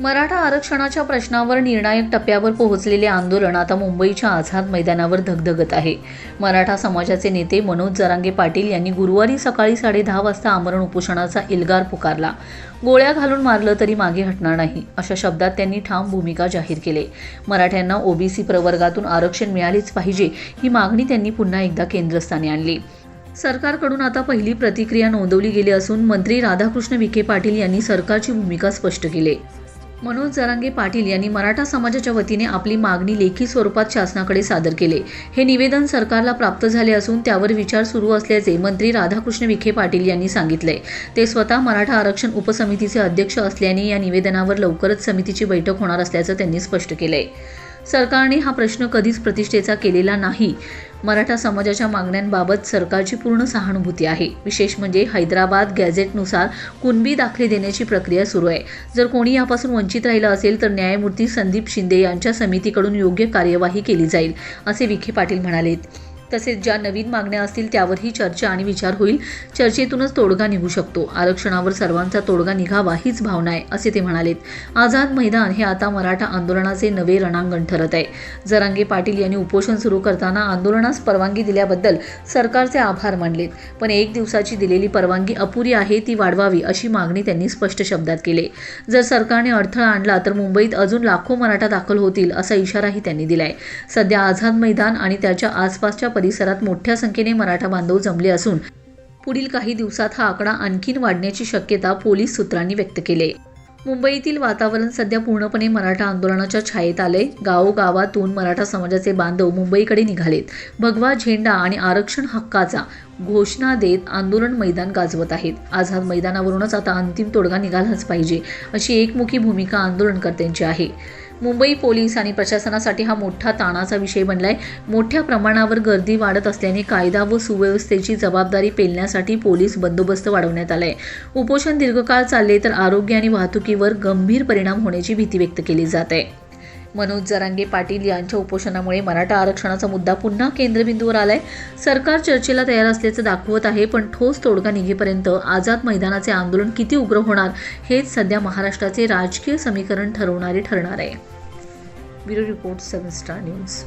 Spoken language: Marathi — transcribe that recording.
मराठा आरक्षणाच्या प्रश्नावर निर्णायक टप्प्यावर पोहोचलेले आंदोलन आता मुंबईच्या आझाद मैदानावर धगधगत आहे. मराठा समाजाचे नेते मनोज जरांगे पाटील यांनी गुरुवारी सकाळी साडेदहा वाजता आमरण उपोषणाचा इल्गार पुकारला. गोळ्या घालून मारलं तरी मागे हटणार नाही अशा शब्दात त्यांनी ठाम भूमिका जाहीर केली. मराठ्यांना ओबीसी प्रवर्गातून आरक्षण मिळालेच पाहिजे ही मागणी त्यांनी पुन्हा एकदा केंद्रस्थानी आणली. सरकारकडून आता पहिली प्रतिक्रिया नोंदवली गेली असून मंत्री राधाकृष्ण विखे पाटील यांनी सरकारची भूमिका स्पष्ट केली. मनोज जरांगे पाटील यांनी मराठा समाजाच्या वतीने आपली मागणी लेखी स्वरूपात शासनाकडे सादर केले. हे निवेदन सरकारला प्राप्त झाले असून त्यावर विचार सुरू असल्याचे मंत्री राधाकृष्ण विखे पाटील यांनी सांगितले. ते स्वतः मराठा आरक्षण उपसमितीचे अध्यक्ष असल्याने या निवेदनावर लवकरच समितीची बैठक होणार असल्याचं त्यांनी स्पष्ट केलंय. सरकारने हा प्रश्न कधीच प्रतिष्ठेचा केलेला नाही. मराठा समाजाच्या मागण्यांबाबत सरकारची पूर्ण सहानुभूती आहे. विशेष म्हणजे हैदराबाद गॅझेटनुसार कुणबी दाखले देण्याची प्रक्रिया सुरू आहे. जर कोणी यापासून वंचित राहिलं असेल तर न्यायमूर्ती संदीप शिंदे यांच्या समितीकडून योग्य कार्यवाही केली जाईल असे विखे पाटील म्हणाले तसेच ज्या नवीन मागण्या असतील त्यावरही चर्चा आणि विचार होईल. चर्चेतूनच तोडगा निघू शकतो. आरक्षणावर सर्वांचा तोडगा निघावा हीच भावना आहे असे ते म्हणालेत. आझाद मैदान हे आता मराठा आंदोलनाचे नवे रणांगण ठरत आहे. जरांगे पाटील यांनी उपोषण सुरू करताना आंदोलनास परवानगी दिल्याबद्दल सरकारचे आभार मानलेत. पण एक दिवसाची दिलेली परवानगी अपुरी आहे ती वाढवावी अशी मागणी त्यांनी स्पष्ट शब्दात केली. जर सरकारने अडथळा आणला तर मुंबईत अजून लाखो मराठा दाखल होतील असा इशाराही त्यांनी दिलाय. सध्या आझाद मैदान आणि त्याच्या आसपासच्या परिसरात मोठ्या संख्येने मराठा बांधव जमले असून पुढील काही दिवसात हा आकडा आणखीन वाढण्याची शक्यता पोलीस सूत्रांनी व्यक्त केली. मुंबईतील वातावरण सध्या पूर्णपणे मराठा आंदोलनाच्या छायेत आले. गावोगावातून मराठा समाजाचे बांधव मुंबईकडे निघालेत. भगवा झेंडा आणि आरक्षण हक्काचा घोषणा देत आंदोलन मैदान गाजवत आहेत. आझाद मैदानावरूनच आता अंतिम तोडगा निघालाच पाहिजे अशी एकमुखी भूमिका आंदोलनकर्त्यांची आहे. मुंबई पोलीस आणि प्रशासनासाठी हा मोठा ताणाचा विषय बनला आहे मोठ्या प्रमाणावर गर्दी वाढत असल्याने कायदा व सुव्यवस्थेची जबाबदारी पेलण्यासाठी पोलीस बंदोबस्त वाढवण्यात आलाय. उपोषण दीर्घकाळ चालले तर आरोग्य आणि वाहतुकीवर गंभीर परिणाम होण्याची भीती व्यक्त केली जात आहे. मनोज जरांगे पाटील यांच्या उपोषणामुळे मराठा आरक्षणाचा मुद्दा पुन्हा केंद्रबिंदूवर आलाय. सरकार चर्चेला तयार असल्याचं दाखवत आहे पण ठोस तोडगा निघेपर्यंत आझाद मैदानाचे आंदोलन किती उग्र होणार हेच सध्या महाराष्ट्राचे राजकीय समीकरण ठरवणारे ठरणार आहे. Bureau report seven star news.